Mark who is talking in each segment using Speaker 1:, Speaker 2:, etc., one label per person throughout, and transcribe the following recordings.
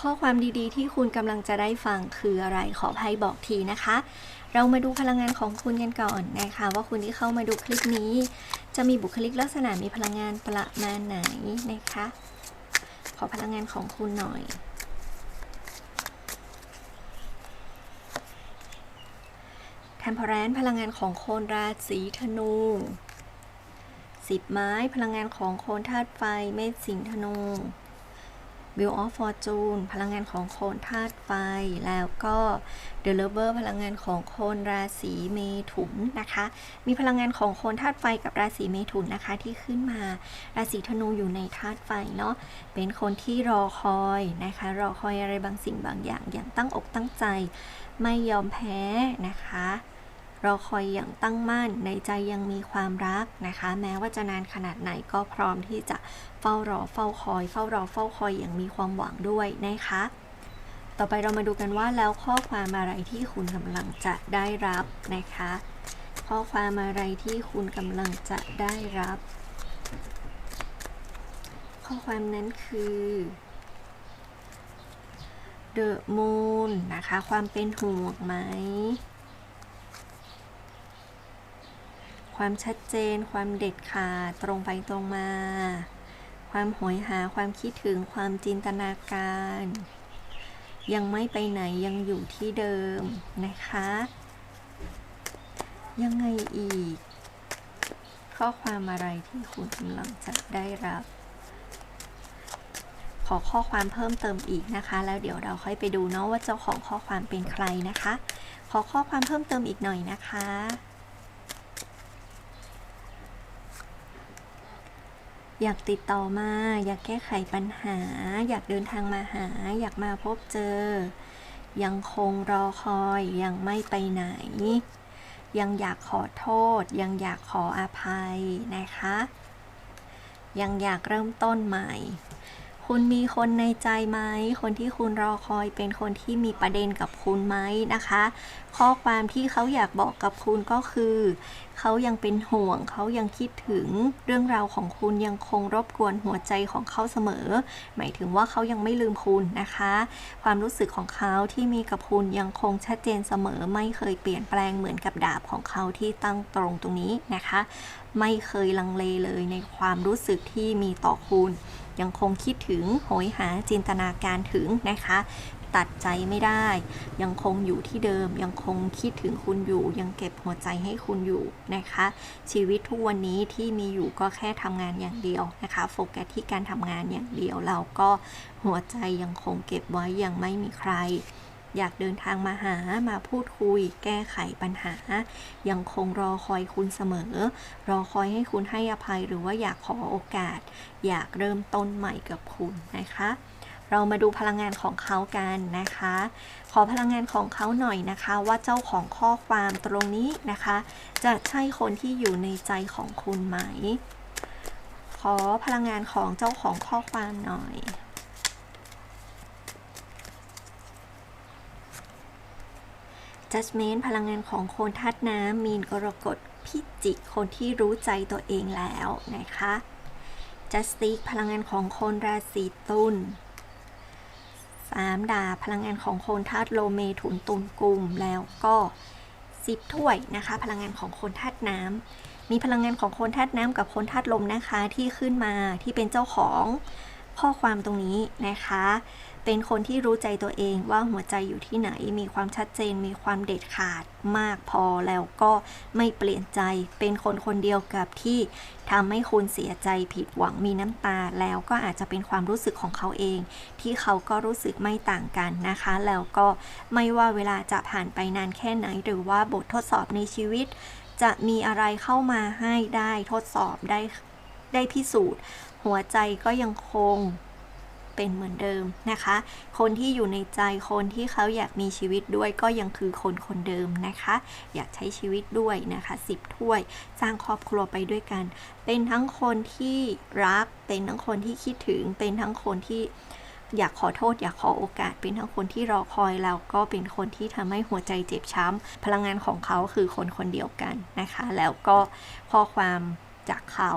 Speaker 1: ข้อความดีๆ ที่คุณกำลังจะได้ฟังคืออะไรขอให้บอกทีนะคะ เรามาดูพลังงานของคุณกันก่อนนะคะ ว่าคุณที่เข้ามาดูคลิปนี้ จะมีบุคลิกลักษณะมีพลังงานประมาณไหนนะคะ ขอพลังงานของคุณหน่อยเทมเพรนพลังงานของโคนราศีธนูสิบไม้พลังงานของโคนธาตุไฟเมษสิงห์ธนู Wheel of Fortune พลังงานของโคนธาตุไฟ แล้วก็ The Lover พลังงานของโคนราศีเมถุนนะคะ มีพลังงานของโคนธาตุไฟกับราศีเมถุนนะคะที่ขึ้นมา ราศีธนูอยู่ในธาตุไฟเนาะ เป็นคนที่รอคอยนะคะ รอคอยอะไรบางสิ่งบางอย่างอย่างตั้งอกตั้งใจ ไม่ยอมแพ้นะคะ รอคอยอย่างตั้งมั่น ในใจยังมีความรักนะคะ แม้ว่าจะนานขนาดไหนก็พร้อมที่จะเฝ้ารอเฝ้าคอย เฝ้ารอเฝ้าคอยอย่างมีความหวังด้วยนะคะ ต่อไปเรามาดูกันว่าแล้วข้อความอะไรที่คุณกำลังจะได้รับนะคะ ข้อความอะไรที่คุณกำลังจะได้รับ ข้อความนั้นคือ The Moon นะคะ ความเป็นห่วงไหม ความชัดเจน ความเด็ดขาด ตรงไปตรงมา ความโหยหา ความคิดถึง ความจินตนาการ ยังไม่ไปไหนยังอยู่ที่เดิมนะคะ ยังไงอีก ข้อความอะไรที่คุณกำลังจะได้รับ ขอข้อความเพิ่มเติมอีกนะคะ แล้วเดี๋ยวเราค่อยไปดูเนาะว่าเจ้าของข้อความเป็นใครนะคะ ขอข้อความเพิ่มเติมอีกหน่อยนะคะ อยากติดต่อมา อยากแก้ไขปัญหา อยากเดินทางมาหา อยากมาพบเจอ ยังคงรอคอยยังไม่ไปไหน ยังอยากขอโทษ ยังอยากขออภัยนะคะ ยังอยากเริ่มต้นใหม่ คุณมีคนในใจไหม คนที่คุณรอคอยเป็นคนที่มีประเด็นกับคุณไหมนะคะ ข้อความที่เขาอยากบอกกับคุณก็คือ เขายังเป็นห่วง เขายังคิดถึงเรื่องราวของคุณยังคงรบกวนหัวใจของเขาเสมอ หมายถึงว่าเขายังไม่ลืมคุณนะคะ ความรู้สึกของเขาที่มีกับคุณยังคงชัดเจนเสมอ ไม่เคยเปลี่ยนแปลงเหมือนกับดาบของเขาที่ตั้งตรงตรงนี้นะคะ ไม่เคยลังเลเลยในความรู้สึกที่มีต่อคุณ ยังคงคิดถึงโหยหาจินตนาการถึงนะคะตัดใจไม่ได้ ยังคงอยู่ที่เดิม ยังคงคิดถึงคุณอยู่ ยังเก็บหัวใจให้คุณอยู่นะคะ ชีวิตทุกวันนี้ที่มีอยู่ก็แค่ทำงานอย่างเดียวนะคะโฟกัสที่การทำงานอย่างเดียวเราก็หัวใจยังคงเก็บไว้ยังไม่มีใคร อยากเดินทางมาหามาพูดคุย แก้ไขปัญหา ยังคงรอคอยคุณเสมอ รอคอยให้คุณให้อภัยหรือว่าอยากขอโอกาส อยากเริ่มต้นใหม่กับคุณนะคะเรามาดูพลังงานของเขากันนะคะ ขอพลังงานของเขาหน่อยนะคะ ว่าเจ้าของข้อความตรงนี้นะคะ จะใช่คนที่อยู่ในใจของคุณไหม ขอพลังงานของเจ้าของข้อความหน่อย Judgment พลังงานของโคนธาตุน้ำมีนกรกฎพิจิกคนที่รู้ใจตัวเองแล้วนะคะ Justice พลังงานของโคนราศีตุลสามดาพลังงานของโคนธาตุโลเมถุนตุลกลุ่มแล้วก็สิบถ้วยนะคะ พลังงานของโคนธาตุน้ำมีพลังงานของโคนธาตุน้ำกับโคนธาตุลมนะคะที่ขึ้นมาที่เป็นเจ้าของข้อความตรงนี้นะคะ เป็นคนที่รู้ใจตัวเองว่าหัวใจอยู่ที่ไหน มีความชัดเจน มีความเด็ดขาดมากพอแล้วก็ไม่เปลี่ยนใจ เป็นคนคนเดียวกับที่ทำให้คุณเสียใจผิดหวังมีน้ำตา แล้วก็อาจจะเป็นความรู้สึกของเขาเอง ที่เขาก็รู้สึกไม่ต่างกันนะคะ แล้วก็ไม่ว่าเวลาจะผ่านไปนานแค่ไหน หรือว่าบททดสอบในชีวิต จะมีอะไรเข้ามาให้ได้ทดสอบได้ได้พิสูจน์ หัวใจก็ยังคง เป็นเหมือนเดิมนะคะ คนที่อยู่ในใจคนที่เขาอยากมีชีวิตด้วยก็ยังคือคนคนเดิมนะคะ อยากใช้ชีวิตด้วยนะคะสิบถ้วย สร้างครอบครัวไปด้วยกัน เป็นทั้งคนที่รัก เป็นทั้งคนที่คิดถึง เป็นทั้งคนที่อยากขอโทษ อยากขอโอกาส เป็นทั้งคนที่รอคอยแล้วก็เป็นคนที่ทำให้หัวใจเจ็บช้ำพลังงานของเขาคือคนคนเดียวกันนะคะ แล้วก็ข้อความจากเขา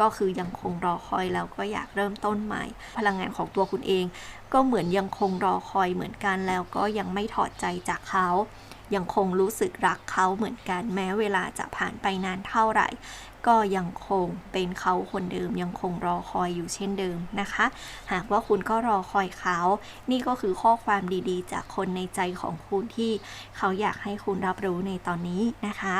Speaker 1: ก็คือยังคงรอคอยแล้วก็อยากเริ่มต้นใหม่ พลังงานของตัวคุณเอง ก็เหมือนยังคงรอคอยเหมือนกันแล้วก็ยังไม่ถอดใจจากเขายังคงรู้สึกรักเขาเหมือนกันแม้เวลาจะผ่านไปนานเท่าไหร่ ก็ยังคงเป็นเขาคนเดิมยังคงรอคอยอยู่เช่นเดิมนะคะ หากว่าคุณก็รอคอยเขา นี่ก็คือข้อความดีๆ จากคนในใจของคุณที่เขาอยากให้คุณรับรู้ในตอนนี้นะคะ